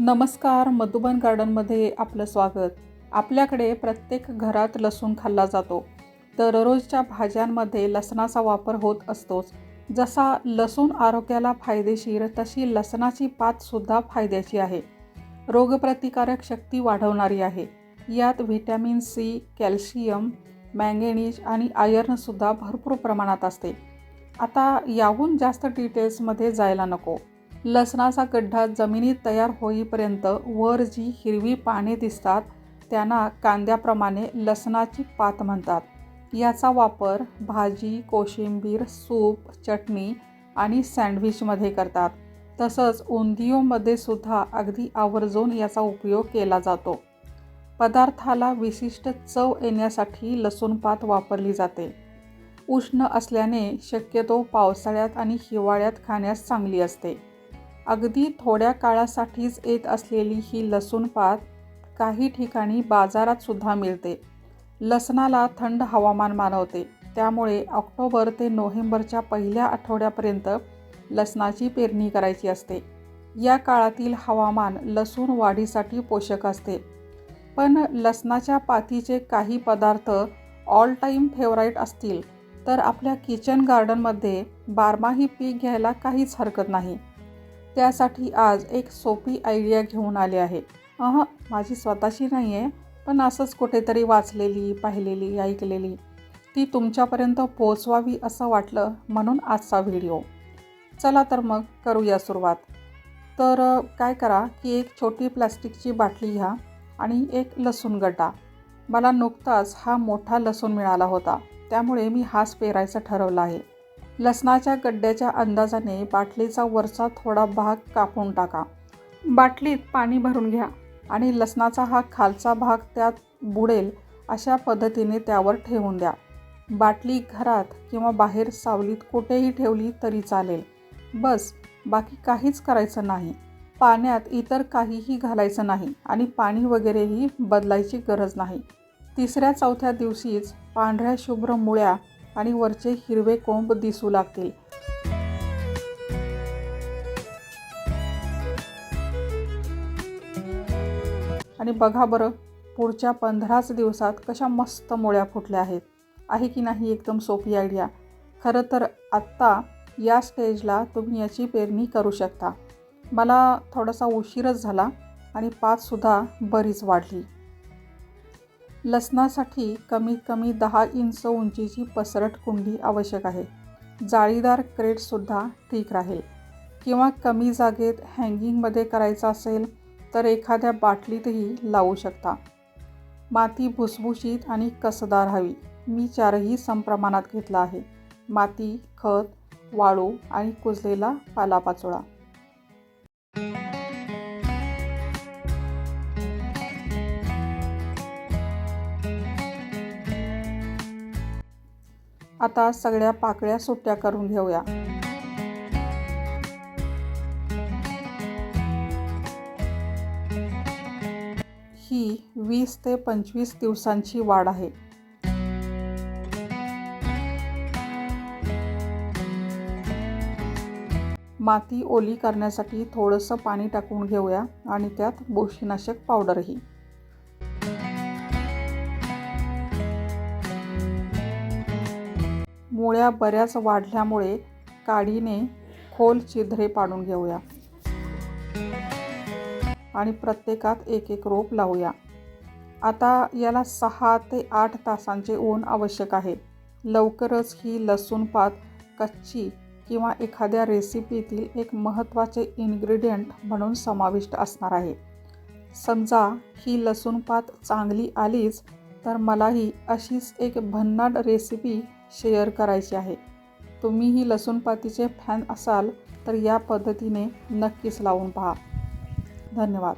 नमस्कार मधुबन गार्डनमध्ये आपलं स्वागत. आपल्याकडे प्रत्येक घरात लसूण खाल्ला जातो. दररोजच्या भाज्यांमध्ये लसणाचा वापर होत असतोच. जसा लसूण आरोग्याला फायदेशीर तशी लसणाची पातसुद्धा फायद्याची आहे. रोगप्रतिकारक शक्ती वाढवणारी आहे. यात व्हिटॅमिन सी कॅल्शियम मँगेनीज आणि आयर्नसुद्धा भरपूर प्रमाणात असते. आता याहून जास्त डिटेल्समध्ये जायला नको. लसणाचा गड्डा जमिनीत तयार होईपर्यंत वर जी हिरवी पाने दिसतात त्यांना कांद्याप्रमाणे लसणाची पात म्हणतात. याचा वापर भाजी कोशिंबीर सूप चटणी आणि सँडविचमध्ये करतात. तसंच उंदियोमध्ये सुद्धा अगदी आवर्जून याचा उपयोग केला जातो. पदार्थाला विशिष्ट चव येण्यासाठी लसूणपात वापरली जाते. उष्ण असल्याने शक्यतो पावसाळ्यात आणि हिवाळ्यात खाण्यास चांगली असते. अगदी थोड्या काळासाठीच येत असलेली ही लसूण पात काही ठिकाणी बाजारात सुद्धा मिळते. लसणाला थंड हवामान मानवते. त्यामुळे ऑक्टोबर ते नोव्हेंबरच्या पहिल्या आठवड्यापर्यंत लसणाची पेरणी करायची असते. या काळातील हवामान लसूण वाढीसाठी पोषक असते. पण लसणाच्या पातीचे काही पदार्थ ऑल टाईम फेवराईट असतील तर आपल्या किचन गार्डनमध्ये बारमाही पीक घ्यायला काहीच हरकत नाही. त्यासाठी आज एक सोपी आयडिया घेऊन आले आहे. अह माझी स्वतःची नाही आहे पण असंच कुठेतरी वाचलेली पाहिलेली ऐकलेली. ती तुमच्यापर्यंत पोचवावी असं वाटलं म्हणून आजचा व्हिडिओ चला तर मग करूया सुरुवात. तर काय करा की एक छोटी प्लास्टिकची बाटली घ्या आणि एक लसूण गड्डा. मला नुकताच हा मोठा लसूण मिळाला होता. त्यामुळे मी हाच पेरायचं ठरवलं आहे. लसणाच्या गड्ड्याच्या अंदाजाने बाटलीचा वरचा थोडा भाग कापून टाका. बाटलीत पाणी भरून घ्या आणि लसणाचा हा खालचा भाग त्यात बुडेल अशा पद्धतीने त्यावर ठेवून द्या. बाटली घरात किंवा बाहेर सावलीत कुठेही ठेवली तरी चालेल. बस बाकी काहीच करायचं नाही. पाण्यात इतर काहीही घालायचं नाही आणि पाणी वगैरेही बदलायची गरज नाही. तिसऱ्या चौथ्या दिवशीच पांढऱ्या शुभ्र मुळ्या आणि वरचे हिरवे कोंब दिसू लागतील. आणि बघा बरं पुढच्या पंधराच दिवसात कशा मस्त मोळ्या फुटल्या आहेत. आहे की नाही एकदम सोपी आयडिया खरं तर आत्ता या स्टेजला तुम्ही याची पेरणी करू शकता. मला थोडासा उशीरच झाला आणि पाचसुद्धा बरीच वाढली. लसणासाठी कमीत कमी दहा इंच उंचीची पसरट कुंडी आवश्यक आहे. जाळीदार क्रेटसुद्धा ठीक राहील. किंवा कमी जागेत हँगिंगमध्ये करायचं असेल तर एखाद्या बाटलीतही लावू शकता. माती भुसभुशीत आणि कसदार हवी. मी चारही समप्रमाणात घेतला आहे. माती खत वाळू आणि कुजलेला पालापाचोळा. आता सगळ्या पाकळ्या सुट्ट्या करून घेऊया. ही वीस ते पंचवीस दिवसांची वाढ आहे. माती ओली करण्यासाठी थोडंसं पाणी टाकून घेऊया आणि त्यात बुरशीनाशक पावडरही. मुळ्या बऱ्याच वाढल्यामुळे काढीने खोल छिद्रे पाडून घेऊया. आणि प्रत्येकात एक एक रोप लावूया. आता याला सहा ते आठ तासांचे ऊन आवश्यक आहे. लवकरच ही लसूण पात कच्ची किंवा एखाद्या रेसिपीतील एक महत्त्वाचे इन्ग्रेडियंट म्हणून समाविष्ट असणार आहे. समजा ही लसूण पात चांगली आलीच तर मलाही अशीच एक भन्नाट रेसिपी शेअर करायची आहे. तुम्हीही लसूणपातीचे फॅन असाल तर या पद्धतीने नक्कीच लावून पहा. धन्यवाद.